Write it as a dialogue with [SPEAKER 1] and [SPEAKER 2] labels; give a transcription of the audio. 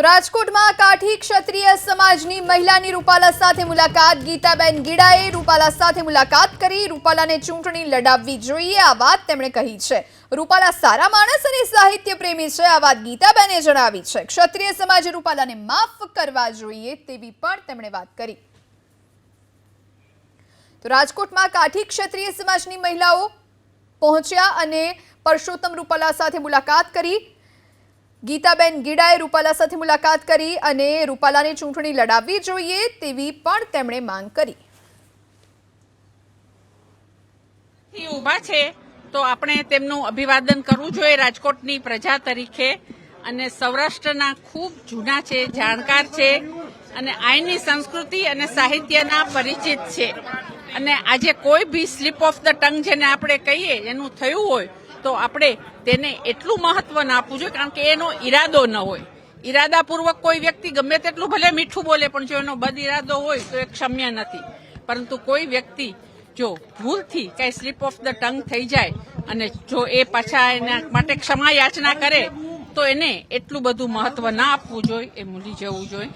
[SPEAKER 1] તો રાજકોટમાં કાઠી ક્ષત્રિય સમાજની મહિલાની રૂપાલા સાથે મુલાકાત. ગીતાબેન ગીડાએ રૂપાલા સાથે મુલાકાત કરી રૂપાલાને ચૂંટણી લડાવવી જોઈએ, આ વાત તેમણે કહી છે. રૂપાલા સારા માણસ અને સાહિત્ય પ્રેમી છે, આ વાત ગીતાબેને જણાવી છે. ક્ષત્રિય સમાજે રૂપાલાને માફ કરવા જોઈએ તેવી પણ તેમણે વાત કરી. તો રાજકોટમાં કાઠી ક્ષત્રિય સમાજની મહિલાઓ પહોંચ્યા અને પરસોત્તમ રૂપાલા સાથે મુલાકાત કરી. ગીતાબેન ગીડાએ રૂપાલા સાથે મુલાકાત કરી અને રૂપાલાને ચૂંટણી લડાવવી જોઈએ તેવી પણ તેમણે માંગ કરી.
[SPEAKER 2] ઊભા છે તો આપણે તેમનું અભિવાદન કરવું જોઈએ રાજકોટની પ્રજા તરીકે અને સૌરાષ્ટ્રના ખૂબ જૂના છે, જાણકાર છે અને આઈની સંસ્કૃતિ અને સાહિત્યના પરિચિત છે. અને આજે કોઈ બી સ્લીપ ઓફ ધ ટંગ જેને આપણે કહીએ, એનું થયું હોય તો આપણે તેને એટલું મહત્વ ના આપવું જોઈએ, કારણ કે એનો ઈરાદો ન હોય. ઈરાદાપૂર્વક કોઈ વ્યક્તિ ગમે તેટલું ભલે મીઠું બોલે, પણ જો એનો બદ ઈરાદો હોય, તો એ ક્ષમ્ય નથી. પરંતુ કોઈ વ્યક્તિ જો ભૂલથી કઈ સ્લીપ ઓફ ધ ટંગ થઈ જાય અને જો એ પાછા એના માટે ક્ષમા યાચના કરે, તો એને એટલું બધું મહત્વ ના આપવું જોઈએ, એ ભૂલી જવું જોઈએ.